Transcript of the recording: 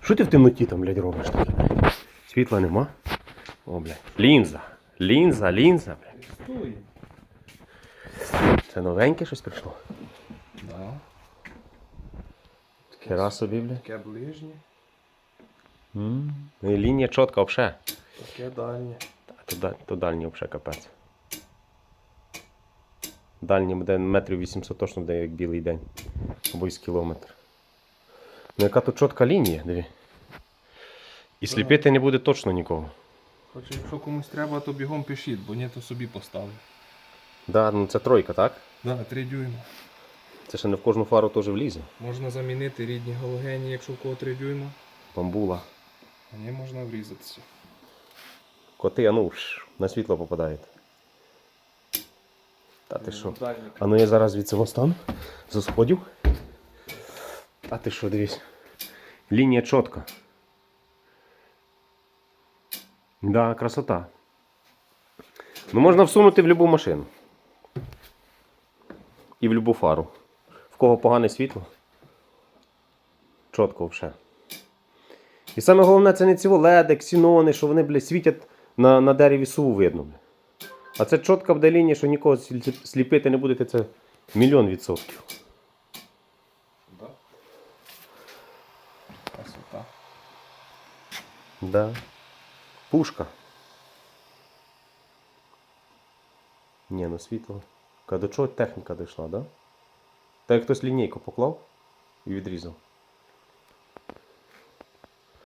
Що ти в темноті там, блядь, робиш таке? блядь? Світла нема. О, блядь. Лінза. Лінза, лінза, блядь. Це новеньке щось прийшло. Да. Хера собі, блядь. Таке ближнє, Ну і лінія чітка взагалі. таке дальнє. То, то дальній взагалі капець. Дальній буде метрів 800 точно буде як білий день. Або із кілометр. Ну яка тут чітка лінія, диві. І сліпити не буде точно нікого. Хоч якщо комусь треба, то бігом пишіть, бо ні, то собі поставлю. Да, ну це тройка, так? Да, 3 дюйма. Це ще не в кожну фару теж влізе. Можна замінити рідні галогені, якщо в кого 3 дюйма. Бамбула. А не можна врізатися. Коти, а ну, на світло попадають. Та ти що? А ну я зараз від цього стану. З сходів. А ти що, дивись. Лінія чітка. Да, красота. Ну можна всунути в будь-яку машину. І в будь-яку фару. В кого погане світло. Чітко все. І саме головне це не ці леди, ксінони, що вони, блядь, світять на, на дереві суву видно. Бля. А це чітка буде лінія, що нікого сліпити не будете, це мільйон відсотків. Да. Красота. Да. Пушка. Ні, ну світло. До чого техніка дійшла, да? Так як хтось лінійку поклав і відрізав.